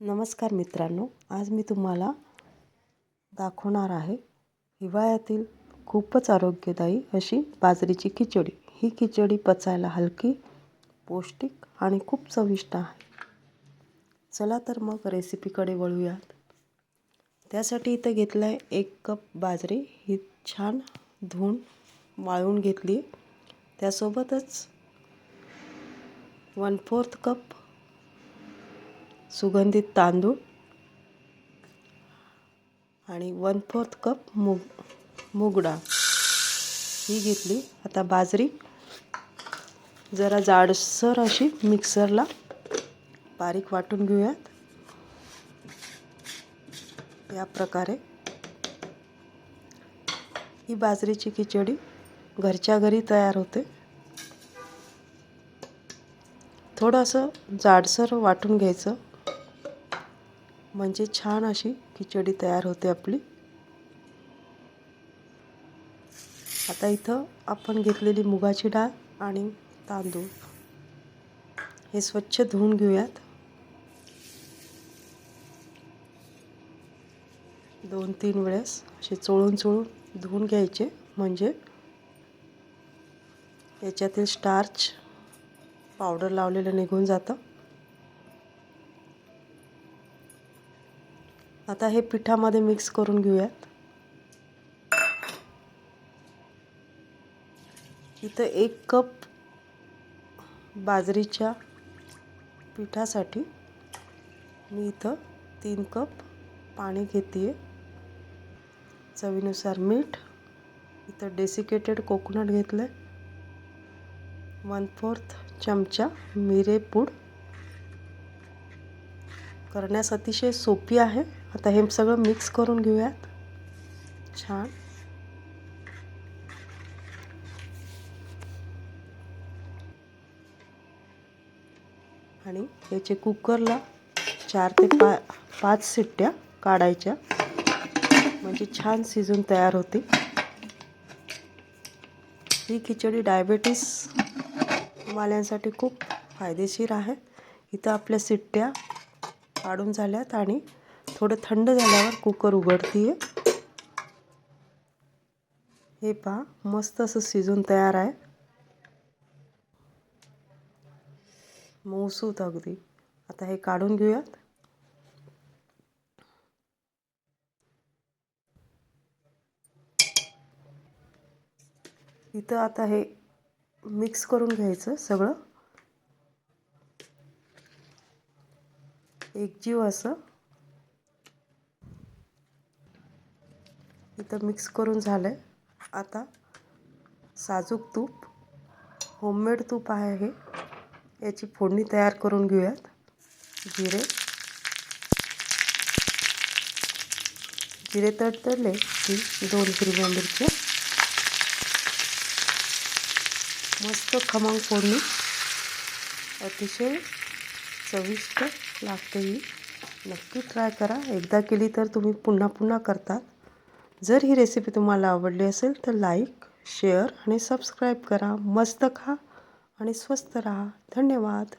नमस्कार मित्रांनो आज मी तुम्हाला दाखवणार आहे हिवाळ्यातील खूपच आरोग्यदायी अशी बाजरीची खिचडी. ही खिचडी पचायला हलकी पौष्टिक आणि खूप चविष्ट आहे. चला तर मग रेसिपीकडे वळूयात. त्यासाठी इथं घेतलं आहे एक कप बाजरी. ही छान धुवून वाळवून घेतली. त्यासोबतच वन फोर्थ कप सुगंधित तांदूळ आणि वन फोर्थ कप मूग मूग डाळ. ही घेतली. आता बाजरी. जरा जाडसर अशी मिक्सरला बारीक वाटून घेऊयात. या प्रकारे. ही बाजरीची खिचडी घरच्या घरी तयार होते. थोडंसं जाडसर वाटून घ्यायचं. म्हणजे छान अशी खिचडी तयार होते आपली. आता इथं आपण घेतलेली मुगाची डाळ आणि तांदूळ. हे स्वच्छ धुवून घेऊयात. दोन तीन वेळेस असे चोळून चोळून धुवून घ्यायचे. म्हणजे याच्यातील स्टार्च पावडर लावलेलं निघून जातं. आता हे पिठामध्ये मिक्स करून घेऊयात. इथं एक कप बाजरीच्या पिठासाठी मी इथं तीन कप पाणी घेते चवीनुसार मीठ इथं डेसिकेटेड कोकोनट घेतलं आहे वन फोर्थ चमचा मिरे पूड करण्यास अतिशय सोपी आहे. आता हे सगळं मिक्स करून घेऊयात. छान. आणि याचे कुकरला चार ते पा पाच सिट्ट्या काढायच्या. म्हणजे छान शिजून तयार होते ही खिचडी डायबेटीस वाल्यांसाठी खूप फायदेशीर आहे. इथं आपल्या सिट्ट्या काढून झाल्यात आणि थोडं थंड झाल्यावर कुकर उघडते हे पहा मस्त असं शिजून तयार आहे. मऊसूत अगदी. आता हे काढून घेऊयात. इथं आता हे मिक्स करून घ्यायचं सगळं. एकजीव असं. इथं मिक्स करून झालं आहे आता साजूक तूप होममेड तूप आहे हे. याची फोडणी तयार करून घेऊयात. जिरे. जिरे तडतडले की दोन हिरव्या मिरच्या. मस्त खमंग फोडणी. अतिशय चविष्ट लागते ही नक्की ट्राय करा. एकदा केली तर तुम्ही पुन्हा पुन्हा करता जर ही रेसिपी तुम्हाला आवडली असेल तर लाईक शेअर आणि सबस्क्राईब करा. मस्त खा आणि स्वस्त राहा. धन्यवाद.